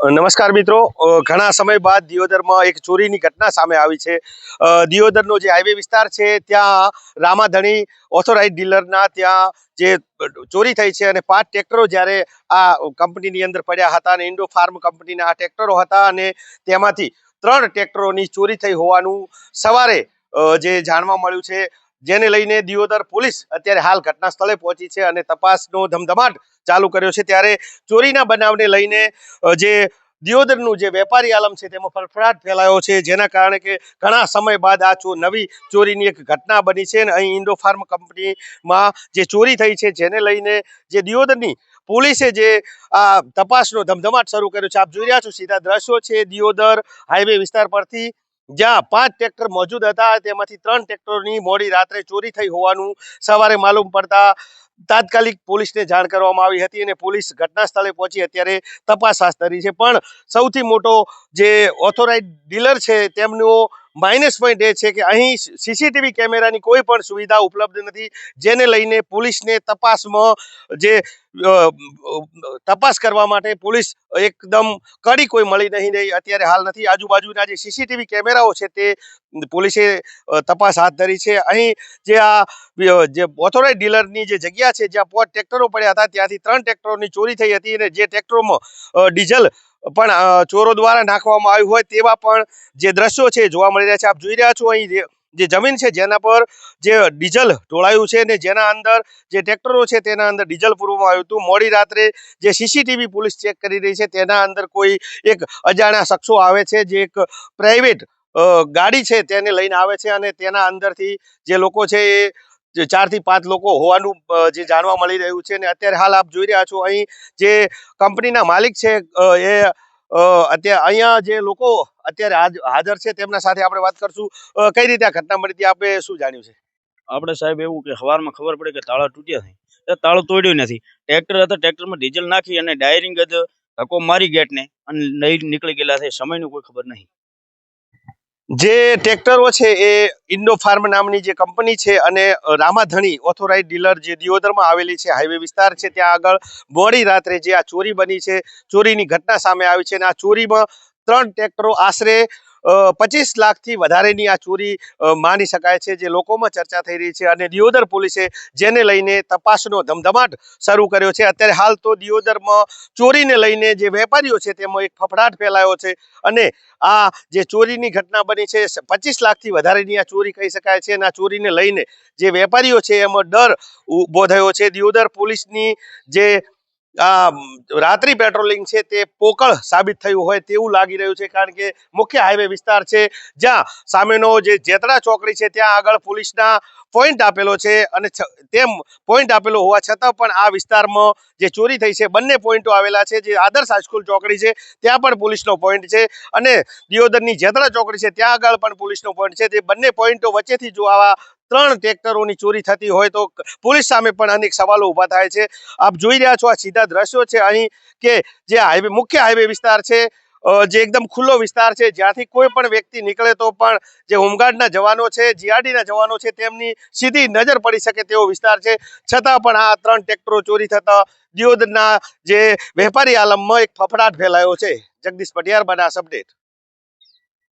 નમસ્કાર મિત્રો. ઘણા સમય બાદ દિયોદરમાં એક ચોરીની ઘટના સામે આવી છે. દિયોદરનો જે હાઈવે વિસ્તાર છે, ત્યાં રામાધણી ઓથોરાઇઝ ડીલરના ત્યાં જે ચોરી થઈ છે અને પાંચ ટ્રેક્ટરો જ્યારે આ કંપનીની અંદર પડ્યા હતા અને ઇન્ડો ફાર્મ કંપનીના આ ટ્રેક્ટરો હતા અને તેમાંથી ત્રણ ટ્રેક્ટરોની ચોરી થઈ હોવાનું સવારે જે જાણવા મળ્યું છે. જેને લઈને દિયોદર પોલીસ અત્યારે હાલ ઘટના સ્થળે પહોંચી છે અને તપાસનો ધમધમાટ ચાલુ કર્યો છે. ત્યારે ચોરીના બનાવને લઈને જે દિયોદરનું જે વેપારી આલમ છે તેમાં ફરફડાટ ફેલાયો છે, જેના કારણે કે ઘણા સમય બાદ આ ચો, નવી ચોરીની એક ઘટના બની છે અને અહીં ઇન્ડો ફાર્મ કંપનીમાં જે ચોરી થઈ છે જેને લઈને જે દિયોદરની પોલીસે જે આ તપાસનો ધમધમાટ શરૂ કર્યો છે. આપ જોઈ રહ્યા છો સીધા દ્રશ્યો છે. દિયોદર હાઈવે વિસ્તાર પરથી જ્યાં પાંચ ટ્રેક્ટર મોજૂદ હતા, તેમાંથી ત્રણ ટ્રેક્ટરોની મોડી રાત્રે ચોરી થઈ હોવાનું સવારે માલુમ પડતા તાત્કાલિક પોલીસને જાણ કરવામાં આવી હતી અને પોલીસ ઘટના સ્થળે પહોંચી અત્યારે તપાસ હાથ ધરી છે. પણ સૌથી મોટો જે ઓથોરાઇઝ ડીલર છે, તેમનો માઇનસ પોઈન્ટ એ છે કે અહીં સીસીટીવી કેમેરાની કોઈ પણ સુવિધા ઉપલબ્ધ નથી, જેને લઈને પોલીસને તપાસમાં જે તપાસ કરવા માટે પોલીસ એકદમ કડી કોઈ મળી નહીં રહી, અત્યારે હાલ નથી. આજુબાજુના જે સીસીટીવી કેમેરાઓ છે તે પોલીસે તપાસ હાથ ધરી છે. અહીં જે આ જે ઓથોરાઇઝ ડીલરની જે જગ્યા છે, જ્યાં પોત ટ્રેક્ટરો પડ્યા હતા, ત્યાંથી ત્રણ ટ્રેક્ટરોની ચોરી થઈ હતી અને જે ટ્રેક્ટરોમાં ડીઝલ પણ ચોરો દ્વારા નાખવામાં આવ્યું હોય તેવા પણ જે દ્રશ્યો છે જોવા મળી રહ્યા છે. આપ જોઈ રહ્યા છો અહીં જે જમીન છે જેના પર જે ડીઝલ ઢોળાયું છે ને જેના અંદર જે ટ્રેક્ટરો છે તેના અંદર ડીઝલ પૂરવામાં આવ્યું હતું. મોડી રાત્રે જે સીસીટીવી પોલીસ ચેક કરી રહી છે તેના અંદર કોઈ એક અજાણ્યા શખ્સો આવે છે જે એક પ્રાઇવેટ ગાડી છે તેને લઈને આવે છે અને તેના અંદરથી જે લોકો છે એ જે ચારથી પાંચ લોકો હોવાનું જે જાણવા મળી રહ્યું છે અને અત્યારે હાલ આપ જોઈ રહ્યા છો. અહીં જે કંપનીના માલિક છે એ અત્યારે અહીંયા જે લોકો અત્યારે હાજર છે તેમના સાથે આપણે વાત કરશું. કઈ રીતે આ ઘટના મળી હતી? આપણે શું જાણ્યું છે? આપણે સાહેબ એવું કે સવારમાં ખબર પડે કે તાળા તૂટ્યા છે. તાળું તોડ્યું નથી. ટ્રેક્ટર હતા, ટ્રેક્ટરમાં ડીઝલ નાખી અને ડાયરિંગ જ ધક્કો મારી ગેટને અને લઈ નીકળી ગયેલા છે. સમયનું કોઈ ખબર નહીં. જે ટ્રેક્ટરો છે એ ઇન્ડો ફાર્મ નામની જે કંપની છે અને રામાધણી ઓથોરાઇઝ ડીલર જે દિયોદરમાં આવેલી છે, હાઈવે વિસ્તાર છે, ત્યાં આગળ મોડી રાત્રે જે આ ચોરી બની છે, ચોરીની ઘટના સામે આવી છે અને આ ચોરીમાં ત્રણ ટ્રેક્ટરો આશરે પચીસ લાખથી વધારેની આ ચોરી માની શકાય છે, જે લોકોમાં ચર્ચા થઈ રહી છે અને દિયોદર પોલીસે જેને લઈને તપાસનો ધમધમાટ શરૂ કર્યો છે. અત્યારે હાલ તો દિયોદરમાં ચોરીને લઈને જે વેપારીઓ છે તેમાં એક ફફડાટ ફેલાયો છે અને આ જે ચોરીની ઘટના બની છે પચીસ લાખથી વધારેની આ ચોરી કહી શકાય છે અને આ ચોરીને લઈને જે વેપારીઓ છે એમાં ડર ઊભો થયો છે. દિયોદર પોલીસની જે આ રાત્રિ પેટ્રોલિંગ છે તે પોકળ સાબિત થયું હોય તેવું લાગી રહ્યું છે, કારણ કે મુખ્ય હાઈવે વિસ્તાર છે, જ્યાં સામેનો જે જેતડા ચોકડી છે ત્યાં આગળ પોલીસના પોઈન્ટ આપેલો છે અને તેમ પોઈન્ટ આપેલો હોવા છતાં પણ આ વિસ્તારમાં જે ચોરી થઈ છે, બંને પોઈન્ટો આવેલા છે, જે આદર્શ હાઈસ્કૂલ ચોકડી છે, ત્યાં પણ પોલીસનો પોઈન્ટ છે અને દિયોદરની જેતડા ચોકડી છે, ત્યાં આગળ પણ પોલીસનો પોઈન્ટ છે, તે બંને પોઈન્ટો વચ્ચેથી જો આવા ત્રણ ટ્રેક્ટરોની ચોરી થતી હોય તો પોલીસ સામે પણ અનેક સવાલો ઊભા થાય છે. આપ જોઈ રહ્યા છો આ સીધા દ્રશ્યો છે. અહીં કે જે હાઈવે, મુખ્ય હાઈવે વિસ્તાર છે જે એકદમ ખુલ્લો વિસ્તાર છે, જ્યાંથી કોઈ પણ વ્યક્તિ નીકળે તો પણ જે હોમગાર્ડના જવાનો છે, જીઆરડીના જવાનો છે, તેમની સીધી નજર પડી શકે તેવો વિસ્તાર છે. છતાં પણ આ ત્રણ ટ્રેક્ટરો ચોરી થતા દિયોદના જે વેપારી આલમમાં એક ફફડાટ ફેલાયો છે. જગદીશ પટિયાર બનાસ અપડેટ.